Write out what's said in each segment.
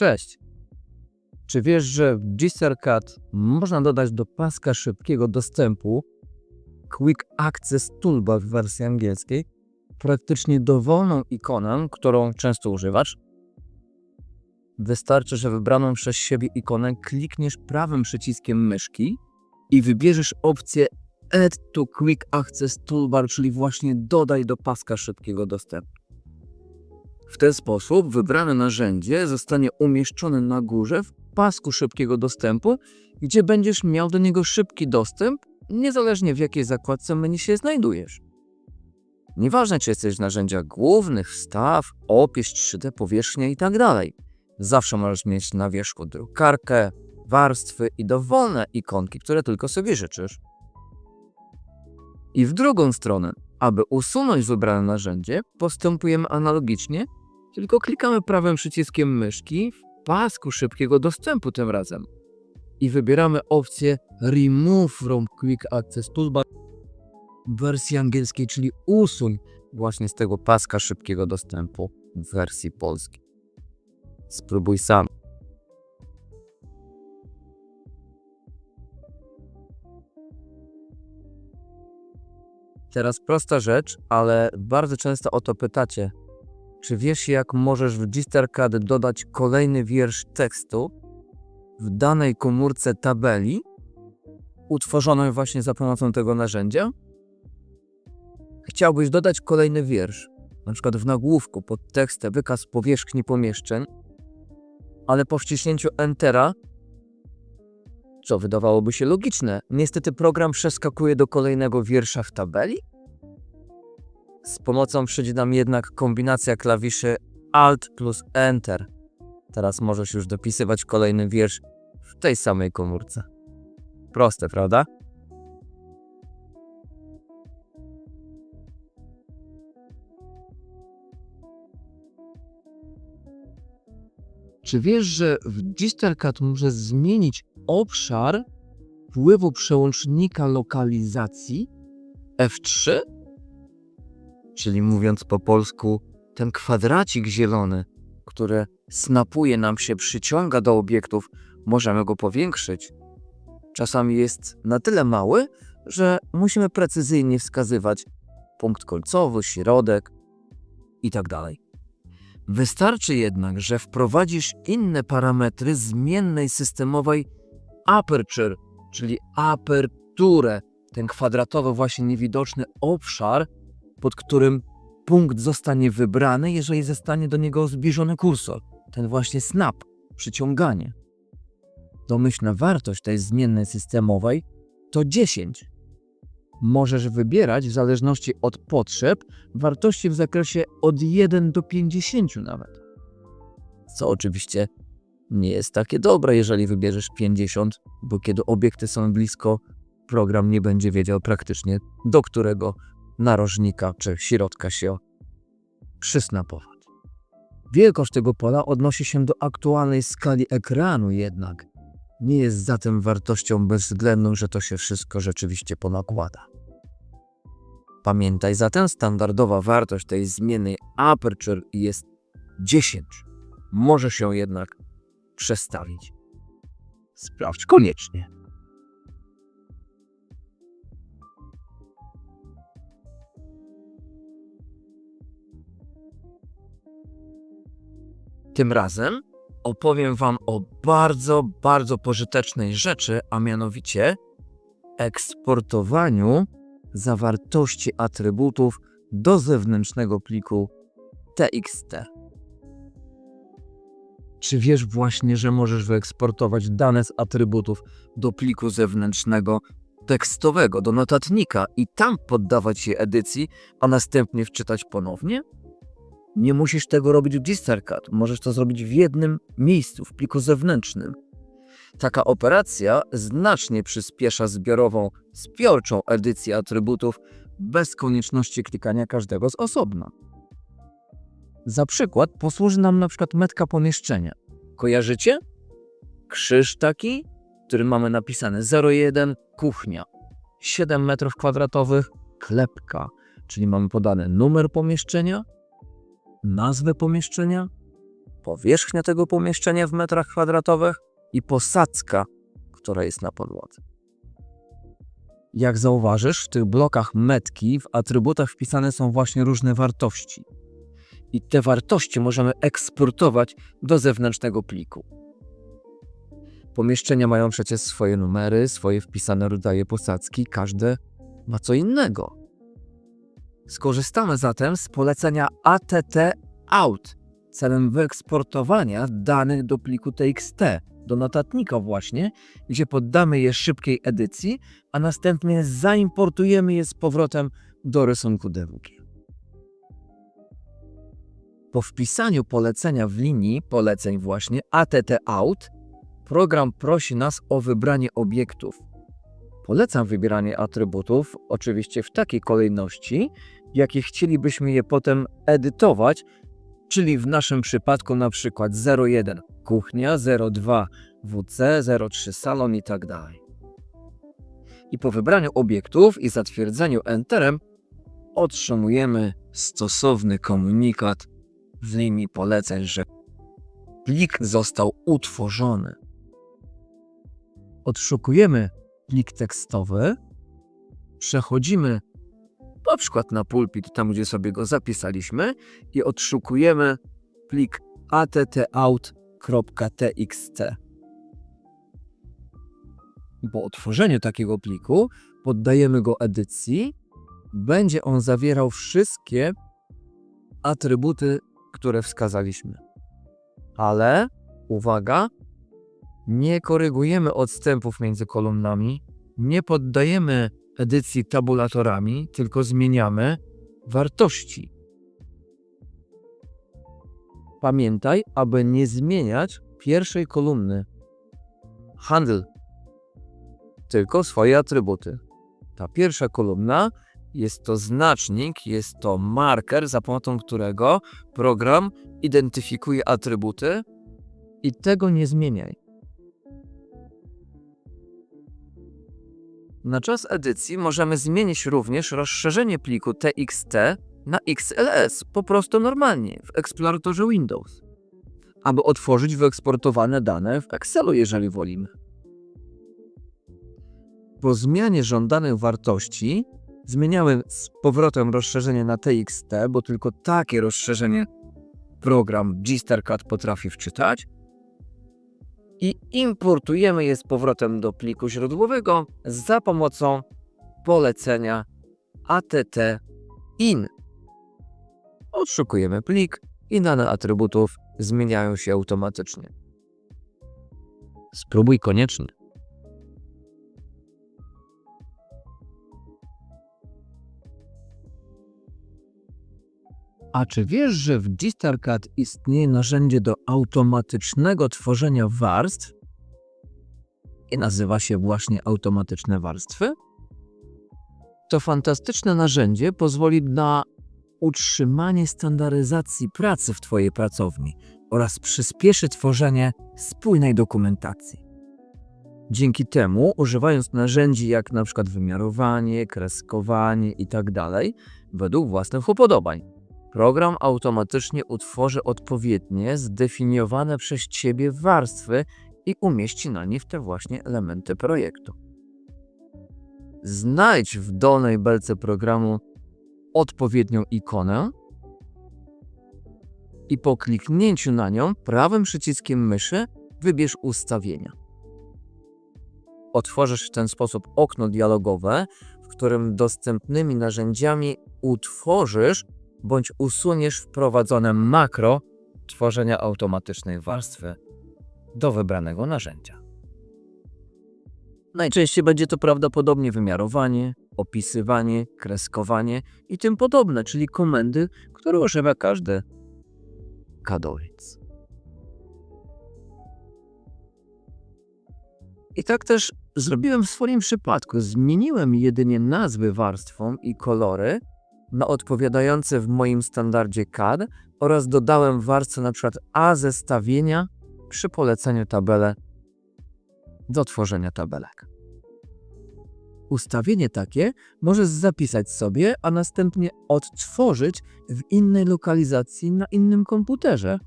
Cześć! Czy wiesz, że w GStarCAD można dodać do paska szybkiego dostępu Quick Access Toolbar w wersji angielskiej praktycznie dowolną ikonę, którą często używasz? Wystarczy, że wybraną przez siebie ikonę klikniesz prawym przyciskiem myszki i wybierzesz opcję Add to Quick Access Toolbar, czyli właśnie dodaj do paska szybkiego dostępu. W ten sposób wybrane narzędzie zostanie umieszczone na górze w pasku szybkiego dostępu, gdzie będziesz miał do niego szybki dostęp, niezależnie w jakiej zakładce menu się znajdujesz. Nieważne, czy jesteś w narzędziach głównych, wstaw, opis 3D, powierzchnia itd. Zawsze możesz mieć na wierzchu drukarkę, warstwy i dowolne ikonki, które tylko sobie życzysz. I w drugą stronę, aby usunąć wybrane narzędzie, postępujemy analogicznie, tylko klikamy prawym przyciskiem myszki w pasku szybkiego dostępu tym razem i wybieramy opcję Remove from Quick Access Toolbar w wersji angielskiej, czyli usuń właśnie z tego paska szybkiego dostępu w wersji polskiej. Spróbuj sam. Teraz prosta rzecz, ale bardzo często o to pytacie. Czy wiesz, jak możesz w GStarCAD dodać kolejny wiersz tekstu w danej komórce tabeli utworzonej właśnie za pomocą tego narzędzia? Chciałbyś dodać kolejny wiersz, na przykład w nagłówku pod tekstem wykaz powierzchni pomieszczeń, ale po wciśnięciu Entera, co wydawałoby się logiczne, niestety program przeskakuje do kolejnego wiersza w tabeli? Z pomocą przyjdzie nam jednak kombinacja klawiszy Alt plus Enter. Teraz możesz już dopisywać kolejny wiersz w tej samej komórce. Proste, prawda? Czy wiesz, że w GStarCAD może zmienić obszar wpływu przełącznika lokalizacji F3? Czyli mówiąc po polsku, ten kwadracik zielony, który snapuje nam się, przyciąga do obiektów, możemy go powiększyć. Czasami jest na tyle mały, że musimy precyzyjnie wskazywać punkt końcowy, środek itd. Wystarczy jednak, że wprowadzisz inne parametry zmiennej systemowej aperture, czyli aperturę, ten kwadratowy właśnie niewidoczny obszar, pod którym punkt zostanie wybrany, jeżeli zostanie do niego zbliżony kursor. Ten właśnie snap, przyciąganie. Domyślna wartość tej zmiennej systemowej to 10. Możesz wybierać w zależności od potrzeb wartości w zakresie od 1 do 50 nawet. Co oczywiście nie jest takie dobre, jeżeli wybierzesz 50, bo kiedy obiekty są blisko, program nie będzie wiedział praktycznie do którego narożnika czy środka się przysnapować. Wielkość tego pola odnosi się do aktualnej skali ekranu jednak. Nie jest zatem wartością bezwzględną, że to się wszystko rzeczywiście ponakłada. Pamiętaj zatem, standardowa wartość tej zmiennej aperture jest 10. Może się jednak przestawić. Sprawdź koniecznie. Tym razem opowiem Wam o bardzo, bardzo pożytecznej rzeczy, a mianowicie eksportowaniu zawartości atrybutów do zewnętrznego pliku TXT. Czy wiesz właśnie, że możesz wyeksportować dane z atrybutów do pliku zewnętrznego tekstowego, do notatnika i tam poddawać je edycji, a następnie wczytać ponownie? Nie musisz tego robić w GStarCAD, możesz to zrobić w jednym miejscu, w pliku zewnętrznym. Taka operacja znacznie przyspiesza zbiorową, zbiorczą edycję atrybutów bez konieczności klikania każdego z osobna. Za przykład posłuży nam na przykład metka pomieszczenia. Kojarzycie? Krzyż taki, w którym mamy napisane 01 kuchnia, 7 metrów kwadratowych klepka, czyli mamy podany numer pomieszczenia, nazwę pomieszczenia powierzchnia tego pomieszczenia w metrach kwadratowych i posadzka, która jest na podłodze. Jak zauważysz, w tych blokach metki w atrybutach wpisane są właśnie różne wartości. I te wartości możemy eksportować do zewnętrznego pliku. Pomieszczenia mają przecież swoje numery, swoje wpisane rodzaje posadzki, każde ma co innego. Skorzystamy zatem z polecenia ATT Out celem wyeksportowania danych do pliku TXT, do notatnika właśnie, gdzie poddamy je szybkiej edycji, a następnie zaimportujemy je z powrotem do rysunku DWG. Po wpisaniu polecenia w linii poleceń właśnie ATT Out, program prosi nas o wybranie obiektów. Polecam wybieranie atrybutów, oczywiście w takiej kolejności, w jakiej chcielibyśmy je potem edytować, czyli w naszym przypadku na przykład 01 kuchnia, 02 WC, 03 salon i tak dalej. I po wybraniu obiektów i zatwierdzeniu Enterem otrzymujemy stosowny komunikat w linii poleceń, że plik został utworzony. Odszukujemy plik tekstowy, przechodzimy na przykład na pulpit, tam gdzie sobie go zapisaliśmy i odszukujemy plik attout.txt. Po otworzeniu takiego pliku poddajemy go edycji. Będzie on zawierał wszystkie atrybuty, które wskazaliśmy. Ale uwaga, nie korygujemy odstępów między kolumnami, nie poddajemy edycji tabulatorami, tylko zmieniamy wartości. Pamiętaj, aby nie zmieniać pierwszej kolumny. Handel. Tylko swoje atrybuty. Ta pierwsza kolumna jest to znacznik, jest to marker, za pomocą którego program identyfikuje atrybuty i tego nie zmieniaj. Na czas edycji możemy zmienić również rozszerzenie pliku TXT na XLS, po prostu normalnie, w eksploratorze Windows, aby otworzyć wyeksportowane dane w Excelu, jeżeli wolimy. Po zmianie żądanych wartości zmieniamy z powrotem rozszerzenie na TXT, bo tylko takie rozszerzenie program GStarCAD potrafi wczytać i importujemy je z powrotem do pliku źródłowego za pomocą polecenia att in. Odszukujemy plik i dane atrybutów zmieniają się automatycznie. Spróbuj koniecznie. A czy wiesz, że w GStarCAD istnieje narzędzie do automatycznego tworzenia warstw i nazywa się właśnie automatyczne warstwy? To fantastyczne narzędzie pozwoli na utrzymanie standaryzacji pracy w Twojej pracowni oraz przyspieszy tworzenie spójnej dokumentacji. Dzięki temu, używając narzędzi jak przykład wymiarowanie, kreskowanie itd., według własnych upodobań, Program automatycznie utworzy odpowiednie, zdefiniowane przez Ciebie warstwy i umieści na nich te właśnie elementy projektu. Znajdź w dolnej belce programu odpowiednią ikonę i po kliknięciu na nią prawym przyciskiem myszy wybierz ustawienia. Otworzysz w ten sposób okno dialogowe, w którym dostępnymi narzędziami utworzysz bądź usuniesz wprowadzone makro tworzenia automatycznej warstwy do wybranego narzędzia. Najczęściej będzie to prawdopodobnie wymiarowanie, opisywanie, kreskowanie i tym podobne, czyli komendy, które używa każdy kadowiec. I tak też zrobiłem w swoim przypadku. Zmieniłem jedynie nazwy warstwom i kolory, na odpowiadające w moim standardzie CAD oraz dodałem warstwę np. A zestawienia przy poleceniu tabele do tworzenia tabelek. Ustawienie takie możesz zapisać sobie, a następnie odtworzyć w innej lokalizacji na innym komputerze.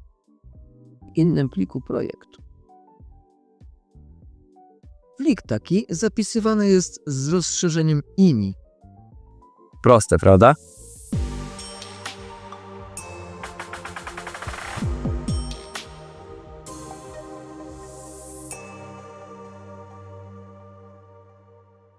innym pliku projektu. Plik taki zapisywany jest z rozszerzeniem INI. Proste, prawda?